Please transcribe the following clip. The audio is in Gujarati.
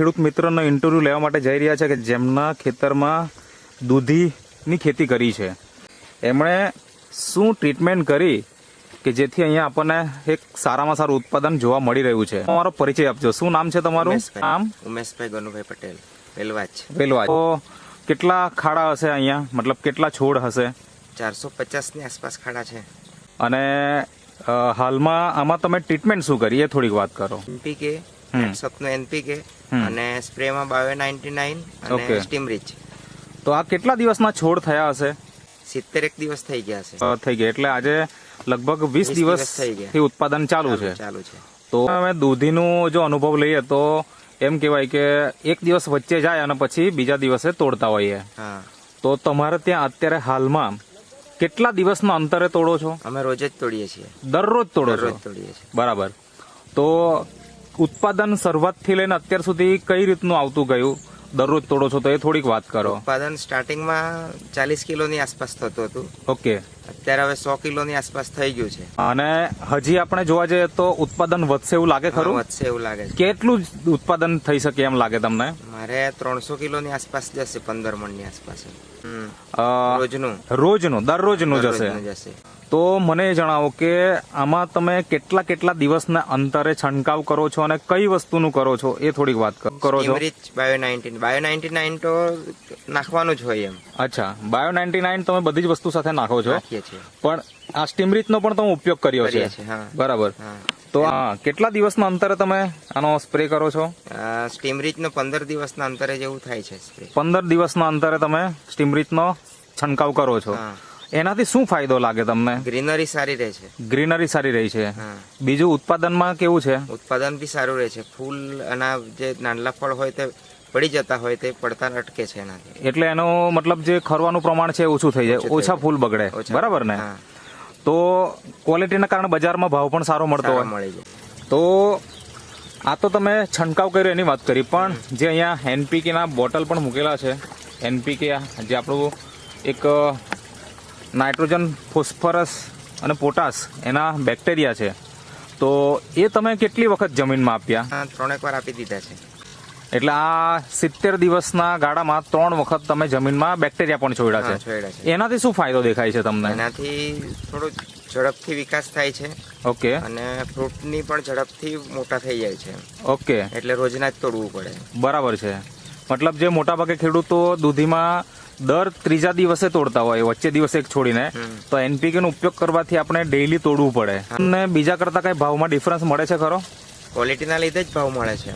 ખેડૂત મિત્રનો ઇન્ટરવ્યૂ લેવા માટે જઈ રહ્યા છે કે જેમના ખેતરમાં દૂધીની ખેતી કરી છે. એમણે શું ટ્રીટમેન્ટ કરી કે જેથી અહીંયા આપણને એક સારામાં સારું ઉત્પાદન જોવા મળી રહ્યું છે? તમારો પરિચય આપજો. શું નામ છે તમારું? નામ ઉમેશભાઈ ગનુભાઈ પટેલ. વેલવાચ પેલવા તો કેટલા ખાડા હશે અહીંયા? મતલબ કેટલા છોડ હશે? ચારસો પચાસની આસપાસ ખાડા છે. અને હાલમાં આમાં તમે ટ્રીટમેન્ટ શું કરી? એ થોડીક વાત કરો. એનપીકે હમ. એનપીકે અને સ્પ્રેમાં બાયો નાઇન્ટી નાઇન અને સ્ટીમ રીચ તો આ કેટલા દિવસના છોડ થયા હશે? સિત્તેર એક દિવસ થઈ ગયા છે. થઈ ગયા. એટલે આજે લગભગ વીસ દિવસ થઈ ગયા. થી ઉત્પાદન ચાલુ છે. ચાલુ છે. તો અમે દૂધીનું જો અનુભવ લઈએ તો એમ કહેવાય કે એક દિવસ વચ્ચે જાય અને પછી બીજા દિવસે તોડતા હોઈએ. તો તમારે ત્યાં અત્યારે હાલમાં કેટલા દિવસના અંતરે તોડો છો? અમે રોજ જ તોડીએ છીએ. દરરોજ તોડો છો? બરાબર. તો ઉત્પાદન શરૂઆતથી લઈને અત્યાર સુધી કઈ રીતનું આવતું ગયું? દરરોજ તોડો છો તો એ થોડીક વાત કરો. ઉત્પાદન સ્ટાર્ટિંગમાં ચાલીસ કિલોની આસપાસ થતું હતું. ઓકે અત્યારે હવે સો કિલોની આસપાસ થઈ ગયું છે. અને હજી આપણે જોવા જઈએ તો ઉત્પાદન વધશે એવું લાગે ખરું? વધશે એવું લાગે છે. કેટલું ઉત્પાદન થઈ શકે એમ લાગે તમને? મારે ત્રણસો કિલોની આસપાસ જશે પંદર મણની આસપાસ. રોજનું. રોજનું દરરોજનું જશે. તો મને જણાવો કે આમાં તમે કેટલા કેટલા દિવસના અંતરે છંટકાવ કરો છો અને કઈ વસ્તુનું કરો છો? એ થોડીક વાત કરો છો. Bio nineteen bio ninety nine તો નાખવાનું જ હોય એમ. અચ્છા બાયો નાઇન્ટી નાઇન તમે બધી જ વસ્તુ સાથે નાખો છો? છીએ. પણ આ સ્ટીમરીચનો પણ તમે ઉપયોગ કર્યો છે. કરીએ બરાબર. તો કેટલા દિવસના અંતરે તમે આનો સ્પ્રે કરો છો? સ્ટીમ રીચ નો પંદર દિવસના અંતરે જેવું થાય છે પંદર દિવસના અંતરે તમે સ્ટીમરીચનો છંટકાવ કરો છો. એનાથી શું ફાયદો લાગે તમને? ગ્રીનરી સારી રહે છે. ગ્રીનરી સારી રહી છે. બીજું ઉત્પાદનમાં કેવું છે? ઉત્પાદન બી સારું રહે છે. ફૂલ અને જે નાનલા ફળ હોય તે પડી જતા હોય તે પડતા અટકે છે એનાથી. એટલે એનો મતલબ જે ખરવાનું પ્રમાણ છે એ ઓછું થઈ જાય ઓછા ફૂલ બગડે. બરાબર ને? તો ક્વોલિટીના કારણે બજારમાં ભાવ પણ સારો મળતો હોય. મળી જાય. તો આ તો તમે છંટકાવ કર્યો એની વાત કરી પણ જે અહીંયા એનપીકેના બોટલ પણ મૂકેલા છે એનપીકે જે આપણું એક નાઇટ્રોજન ફોસ્ફરસ અને પોટાશ એના બેક્ટેરિયા છે. તો એ તમે કેટલી વખત જમીનમાં આપ્યા? ત્રણેક વાર આપી દીધા છે. એટલે આ સિત્તેર દિવસના ગાળામાં ત્રણ વખત તમે જમીનમાં બેક્ટેરિયા પણ છોડ્યા છે. એનાથી શું ફાયદો દેખાય છે તમને? એનાથી થોડો ઝડપથી વિકાસ થાય છે. ઓકે. અને ફ્રૂટની પણ ઝડપથી મોટા થઈ જાય છે. ઓકે. એટલે રોજના જ તોડવું પડે. બરાબર છે. મતલબ જે મોટાભાગે ખેડૂતો દૂધીમાં દર ત્રીજા દિવસે તોડતા હોય વચ્ચે દિવસે એક છોડીને તો એનપીકે નો ઉપયોગ કરવાથી આપણે ડેઈલી તોડવું પડે. અને બીજા કરતા કઈ ભાવમાં ડિફરન્સ મળે છે ખરો? ક્વોલિટીના લીધે જ ભાવ મળે છે.